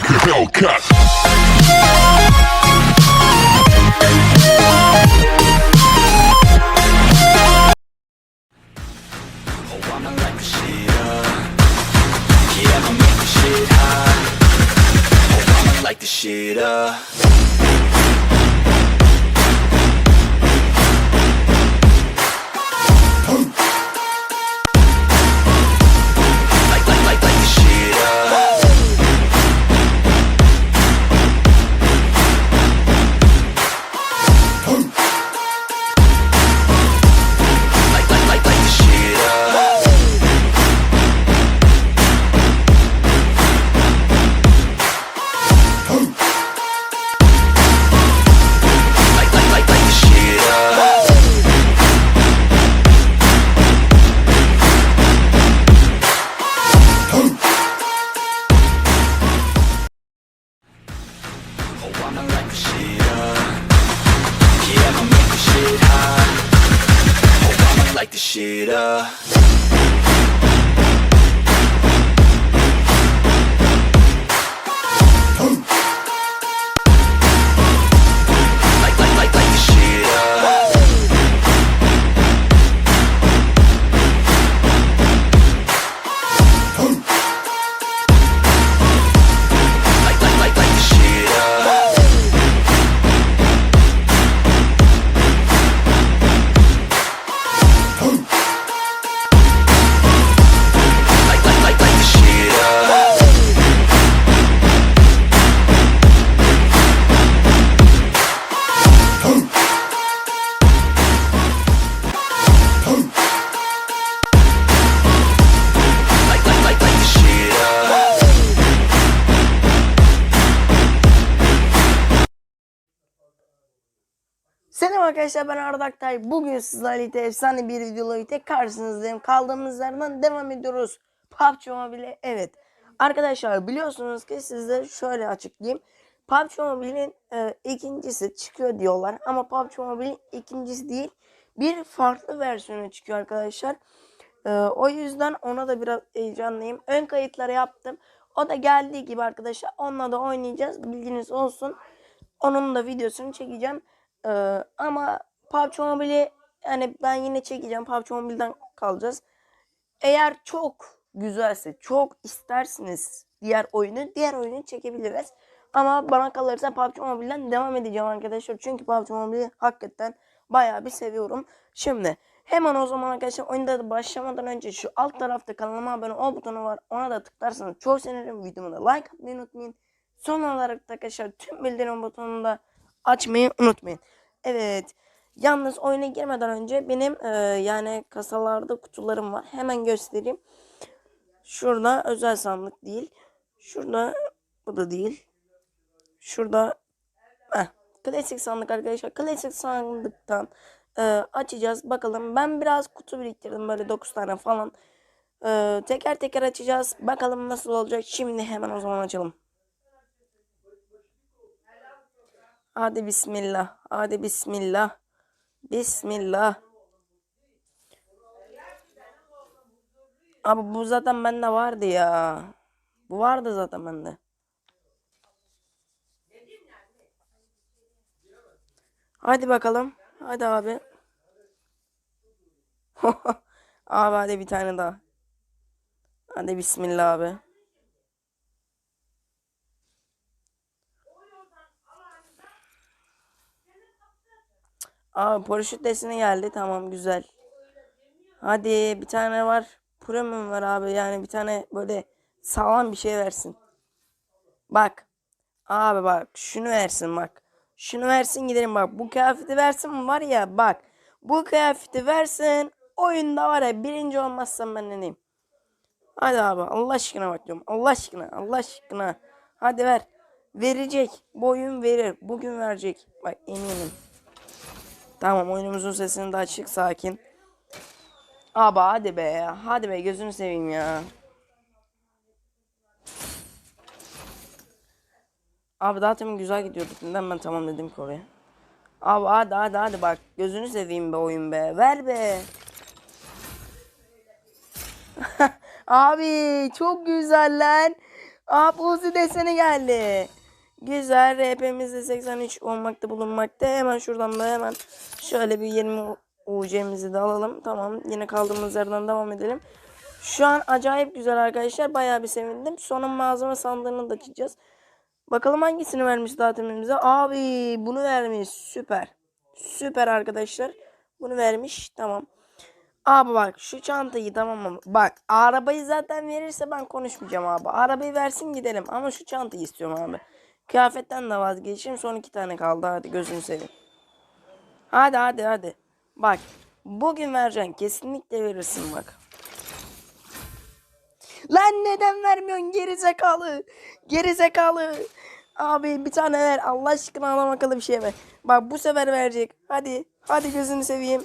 like a Hellcat. Oh, I'ma arkadaşlar ben Arda Aktay. Bugün sizlerle efsane bir videoyla birlikte karşınızdayım. Kaldığımız yerden devam ediyoruz. PUBG Mobile evet. Arkadaşlar biliyorsunuz ki size şöyle açıklayayım. PUBG Mobile'in e, ikincisi çıkıyor diyorlar. Ama PUBG Mobile'in ikincisi değil. Bir farklı versiyonu çıkıyor arkadaşlar. E, o yüzden ona da biraz heyecanlıyım. Ön kayıtları yaptım. O da geldiği gibi arkadaşlar. Onunla da oynayacağız. Bilginiz olsun. Onun da videosunu çekeceğim. Ee, ama PUBG Mobile'i yani ben yine çekeceğim. PUBG Mobile'den kalacağız. Eğer çok güzelse, çok isterseniz diğer oyunu, diğer oyunu çekebiliriz. Ama bana kalırsa PUBG Mobile'den devam edeceğim arkadaşlar. Çünkü PUBG Mobile'i hakikaten bayağı bir seviyorum. Şimdi hemen o zaman arkadaşlar oyunda da başlamadan önce şu alt tarafta kanalıma abone ol butonu var. Ona da tıklarsanız çok sevinirim. Videoma da like atmayı unutmayın. Son olarak da arkadaşlar tüm bildirim butonunu da açmayı unutmayın. Evet. Yalnız oyuna girmeden önce benim e, yani kasalarda kutularım var. Hemen göstereyim. Şurada özel sandık değil. Şurada bu da değil. Şurada heh, klasik sandık arkadaşlar. Klasik sandıktan e, açacağız. Bakalım ben biraz kutu biriktirdim böyle 9 tane falan. E, teker teker açacağız. Bakalım nasıl olacak. Şimdi hemen o zaman açalım. Hadi bismillah. Hadi bismillah. Bismillah. Abi bu zaten bende vardı ya. Bu vardı zaten bende. Hadi bakalım. Hadi abi. abi hadi bir tane daha. Hadi bismillah abi. Abi paraşüt deseni geldi. Tamam güzel. Hadi bir tane var. Premium var abi. Yani bir tane böyle sağlam bir şey versin. Bak. Abi bak. Şunu versin bak. Şunu versin gidelim bak. Bu kıyafeti versin var ya bak. Bu kıyafeti versin. Oyunda var ya birinci olmazsam ben ne diyeyim. Hadi abi Allah aşkına bak diyorum. Allah aşkına Allah aşkına. Hadi ver. Verecek. Bu oyun verir. Bugün verecek. Bak eminim. Tamam oyunumuzun sesini de açık sakin. Abi hadi be hadi be gözünü seveyim ya. Abi daha temin güzel gidiyorduk. Neden ben tamam dedim ki oraya. Abi hadi hadi hadi bak gözünü seveyim be oyun be. Ver be. Abi çok güzel lan. Aa Uzi deseni geldi. Güzel RP'mizde 83 olmakta bulunmakta. Hemen şuradan da hemen şöyle bir 20 UC'mizi de alalım. Tamam yine kaldığımız yerden devam edelim. Şu an acayip güzel arkadaşlar. Bayağı bir sevindim. Sonra malzeme sandığını da açacağız. Bakalım hangisini vermiş zaten bize. Abi bunu vermiş. Süper. Süper arkadaşlar. Bunu vermiş. Tamam. Abi bak şu çantayı tamam mı? Bak arabayı zaten verirse ben konuşmayacağım abi. Arabayı versin gidelim. Ama şu çantayı istiyorum abi. Kıyafetten de vazgeçeyim. Son iki tane kaldı. Hadi gözünü seveyim. Hadi hadi hadi. Bak bugün vereceksin. Kesinlikle verirsin bak. Lan neden vermiyorsun geri zekalı? Geri zekalı. Abi bir tane ver. Allah aşkına adam akıllı bir şey ver. Bak bu sefer verecek. Hadi. Hadi gözünü seveyim.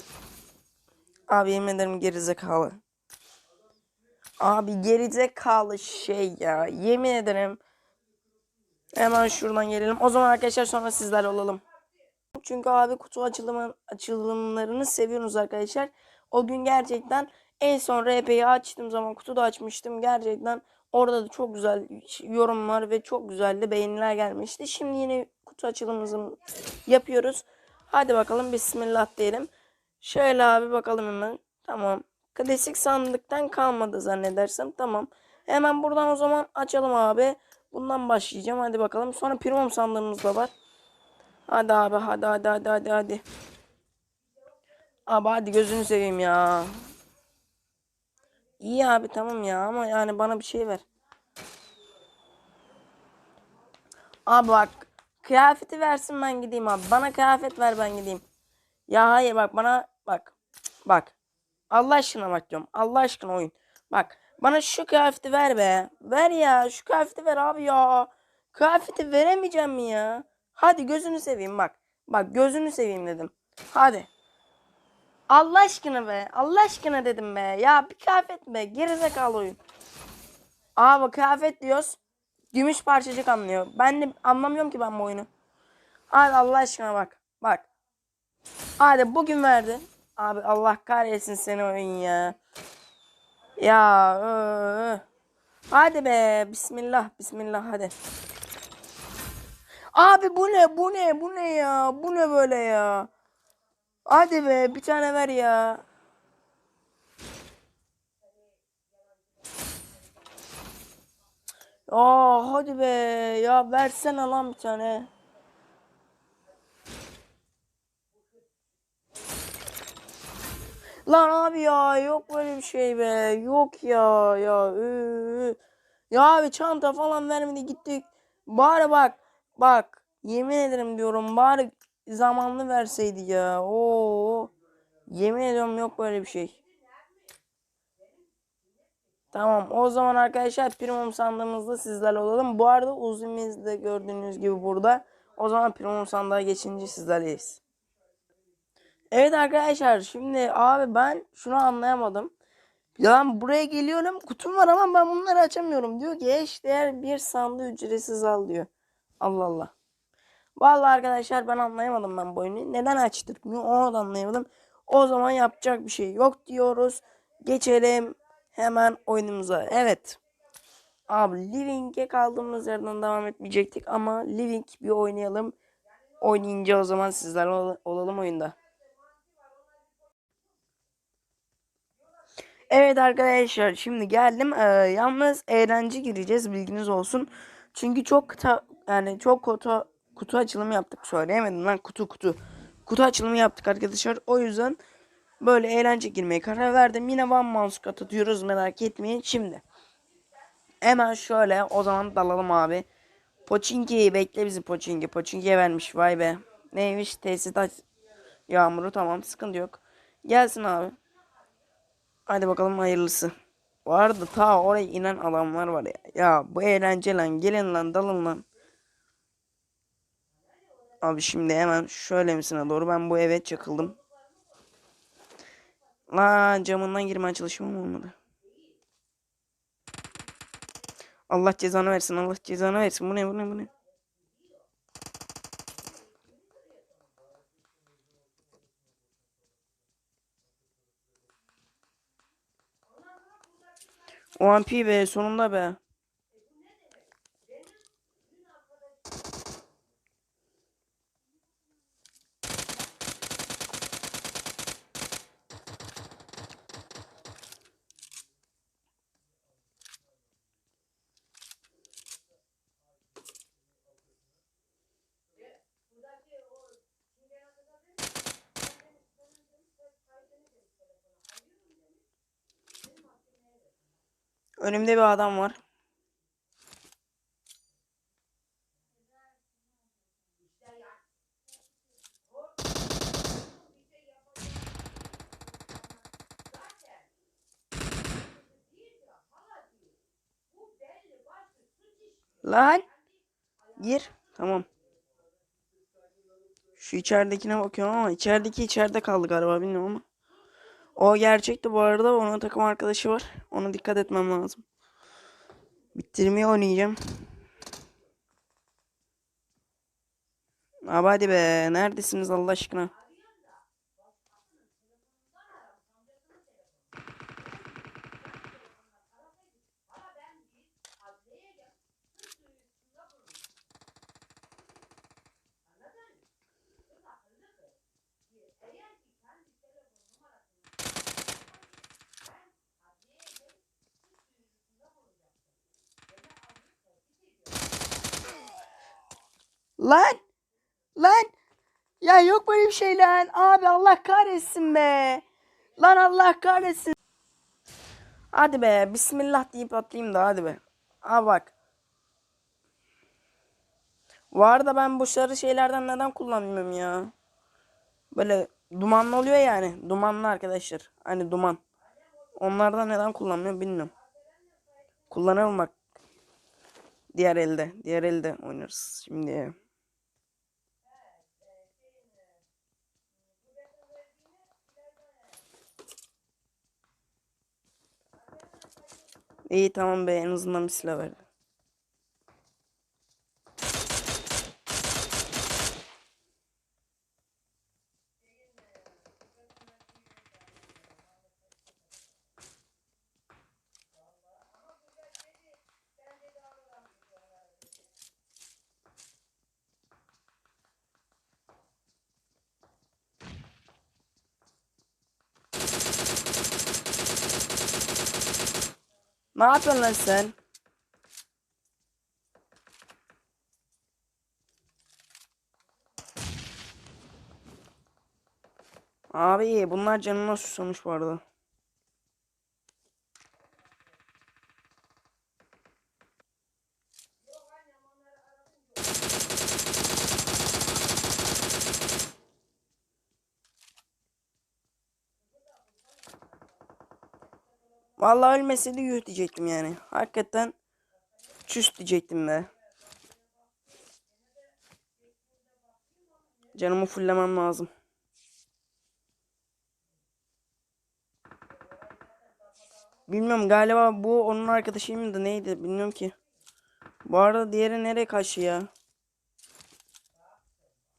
Abi yemin ederim geri zekalı. Abi geri zekalı şey ya. Yemin ederim. Hemen şuradan gelelim. O zaman arkadaşlar sonra sizlerle olalım. Çünkü abi kutu açılımı, açılımlarını seviyorsunuz arkadaşlar. O gün gerçekten en son RP'yi açtığım zaman kutuda açmıştım. Gerçekten orada da çok güzel yorumlar ve çok güzel de beğeniler gelmişti. Şimdi yine kutu açılımımızı yapıyoruz. Hadi bakalım bismillah diyelim. Şöyle abi bakalım hemen. Tamam. Klasik sandıktan kalmadı zannedersem. Tamam. Hemen buradan o zaman açalım abi. Bundan başlayacağım. Hadi bakalım. Sonra primum sandığımız da var. Hadi abi hadi hadi hadi hadi hadi. Abi hadi gözünü seveyim ya. İyi abi tamam ya ama yani bana bir şey ver. Abi bak kıyafeti versin ben gideyim abi. Bana kıyafet ver ben gideyim. Ya hayır bak bana bak. Bak. Allah aşkına bak diyorum. Allah aşkına oyun. Bak bana şu kıyafeti ver be. Ver ya şu kıyafeti ver abi ya. Kıyafeti veremeyeceğim mi ya? Hadi gözünü seveyim bak. Bak gözünü seveyim dedim. Hadi. Allah aşkına be. Allah aşkına dedim be. Ya bir kıyafet be. Gerizekalı oyun. Abi kıyafet diyoruz. Gümüş parçacık anlıyor. Ben de anlamıyorum ki ben bu oyunu. Hadi Allah aşkına bak. Bak. Hadi bugün verdi. Abi Allah kahretsin seni oyun ya. Ya. Ee. Hadi be. Bismillah. Bismillah hadi. Abi bu ne? Bu ne? Bu ne ya? Bu ne böyle ya? Hadi be bir tane ver ya. Aa hadi be ya versene lan bir tane. Lan abi ya yok böyle bir şey be. Yok ya ya. Üü. Ya abi çanta falan vermedi gittik. Bari bak bak yemin ederim diyorum bari zamanlı verseydi ya. Oo. Yemin ediyorum yok böyle bir şey. Tamam o zaman arkadaşlar primum sandığımızda sizlerle olalım. Bu arada uzunimiz de gördüğünüz gibi burada. O zaman primum sandığa geçince sizlerleyiz. Evet arkadaşlar şimdi abi ben şunu anlayamadım. Ya ben buraya geliyorum kutum var ama ben bunları açamıyorum. Diyor ki eş değer bir sandığı ücretsiz al diyor. Allah Allah. Vallahi arkadaşlar ben anlayamadım ben bu oyunu. Neden açtırmıyor onu da anlayamadım. O zaman yapacak bir şey yok diyoruz. Geçelim hemen oyunumuza. Evet. Abi Living'e kaldığımız yerden devam etmeyecektik ama Living bir oynayalım. Oynayınca o zaman sizlerle ol- olalım oyunda. Evet arkadaşlar şimdi geldim. Ee, yalnız eğlence gireceğiz bilginiz olsun. Çünkü çok kıta yani çok kutu kutu açılımı yaptık söyleyemedim lan kutu kutu. Kutu açılımı yaptık arkadaşlar. O yüzden böyle eğlence girmeye karar verdim. Yine one mouse kat atıyoruz merak etmeyin. Şimdi hemen şöyle o zaman dalalım abi. Poçinki bekle bizi Poçinki. Poçinki'ye vermiş vay be. Neymiş tesis aç- yağmuru tamam sıkıntı yok. Gelsin abi. Hadi bakalım hayırlısı. Vardı ta oraya inen adamlar var ya. Ya bu eğlence lan gelin lan dalın lan. Abi şimdi hemen şöyle misine doğru ben bu eve çakıldım. Lan camından girmeye çalışmam olmadı. Allah cezanı versin Allah cezanı versin. Bu ne bu ne bu ne? O ampi be sonunda be. Önümde bir adam var. Lan. Gir. Tamam. Şu içeridekine bakıyorum ama içerideki içeride kaldı galiba bilmiyorum ama. O gerçekti bu arada. Onun takım arkadaşı var. Ona dikkat etmem lazım. Bitirmeyi oynayacağım. Abi hadi be. Neredesiniz Allah aşkına? Lan! Lan! Ya yok böyle bir şey lan. Abi Allah kahretsin be. Lan Allah kahretsin. Hadi be. Bismillah deyip atlayayım da hadi be. Abi bak. Var da ben bu sarı şeylerden neden kullanmıyorum ya? Böyle dumanlı oluyor yani. Dumanlı arkadaşlar. Hani duman. Onlardan neden kullanmıyorum bilmiyorum. Kullanalım bak. Diğer elde. Diğer elde oynarız. Şimdi. İyi tamam be en azından bir silah verdi. Ne yapıyorsun lan sen? Abi bunlar canına susamış bu arada. Vallahi ölmeseydi yuh diyecektim yani. Hakikaten çüş diyecektim be. Canımı fullemem lazım. Bilmiyorum galiba bu onun arkadaşıyım da neydi bilmiyorum ki. Bu arada diğeri nereye kaçtı ya?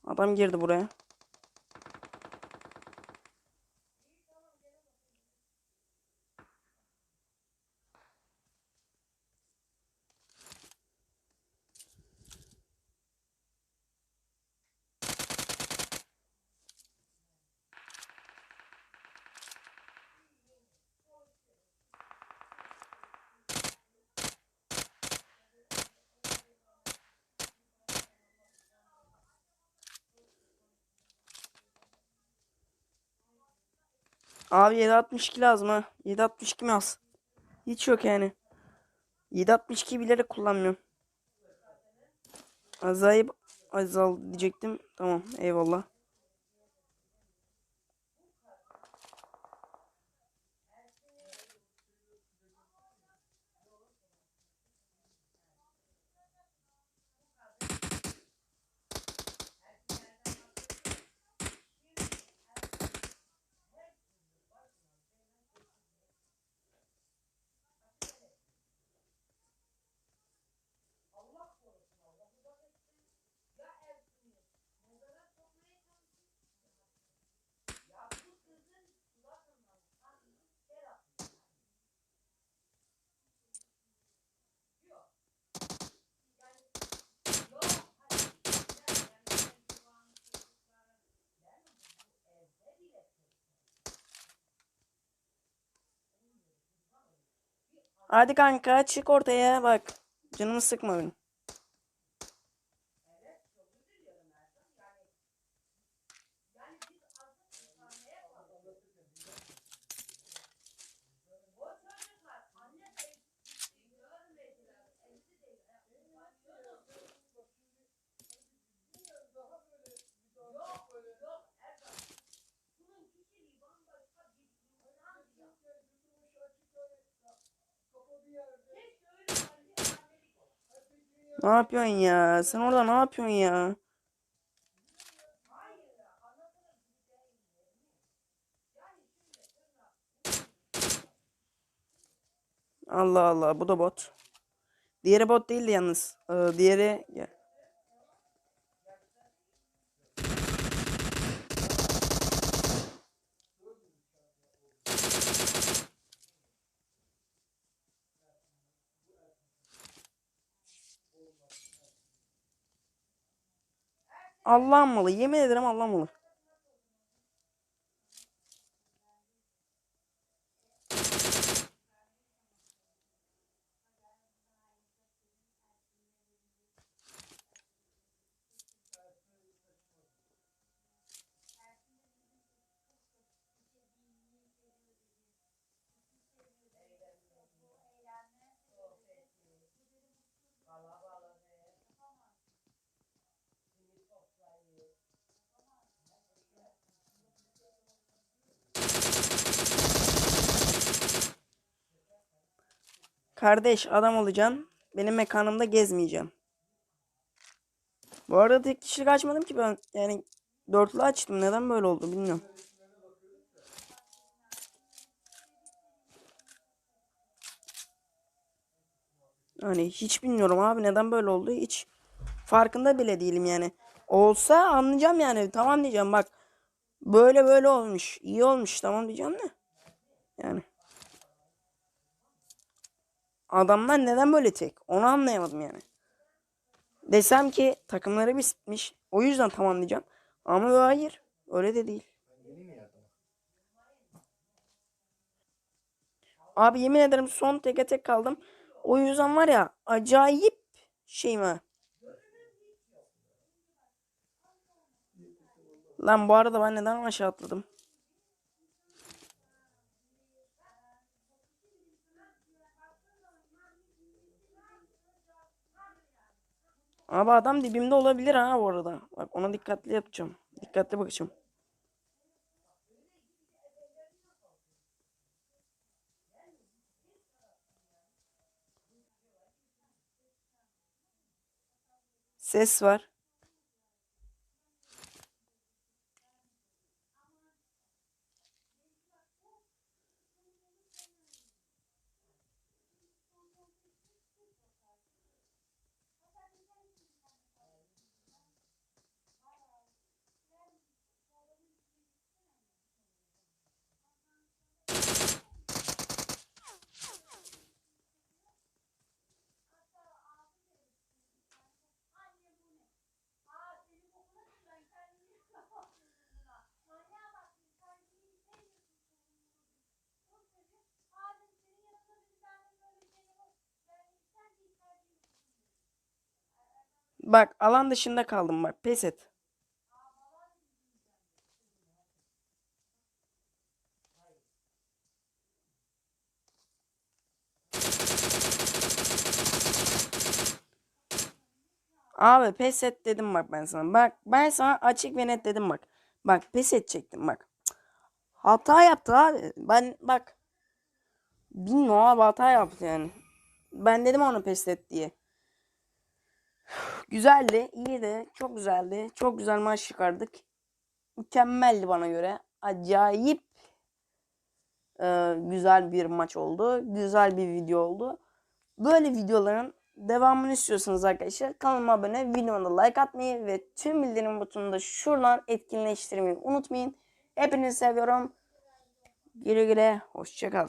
Adam girdi buraya. Abi 762 lazım ha. 762 mi az? Hiç yok yani. 762 bilerek kullanmıyorum. Azayip azal diyecektim. Tamam eyvallah. Hadi kanka çık ortaya bak. Canımı sıkma benim. Ne yapıyorsun ya? Sen orada ne yapıyorsun ya? Allah Allah bu da bot. Diğeri bot değildi yalnız. Ee, diğeri Allah'ın malı. Yemin ederim Allah'ın malı. Kardeş adam olacaksın. Benim mekanımda gezmeyeceğim. Bu arada tek kişilik açmadım ki ben. Yani dörtlü açtım. Neden böyle oldu bilmiyorum. Hani hiç bilmiyorum abi neden böyle oldu hiç farkında bile değilim yani. Olsa anlayacağım yani tamam diyeceğim bak böyle böyle olmuş iyi olmuş tamam diyeceğim de yani. Adamlar neden böyle tek onu anlayamadım yani. Desem ki takımları bitmiş o yüzden tamam diyeceğim ama hayır öyle de değil. Abi yemin ederim son teke tek kaldım. O yüzden var ya acayip şey mi? Lan bu arada ben neden aşağı atladım? Abi adam dibimde olabilir ha bu arada. Bak ona dikkatli yapacağım. Dikkatli bakacağım. Ses var. Bak alan dışında kaldım bak. Pes et. Abi pes et dedim bak ben sana. Bak ben sana açık ve net dedim bak. Bak pes edecektim bak. Hata yaptı abi. Ben bak. Bilmiyorum abi hata yaptı yani. Ben dedim ona pes et diye. Güzeldi, iyiydi, çok güzeldi. Çok güzel maç çıkardık. Mükemmeldi bana göre. Acayip e, güzel bir maç oldu. Güzel bir video oldu. Böyle videoların devamını istiyorsanız arkadaşlar kanalıma abone, videoma like atmayı ve tüm bildirim butonunu da şuradan etkinleştirmeyi unutmayın. Hepinizi seviyorum. Güle güle, hoşçakal.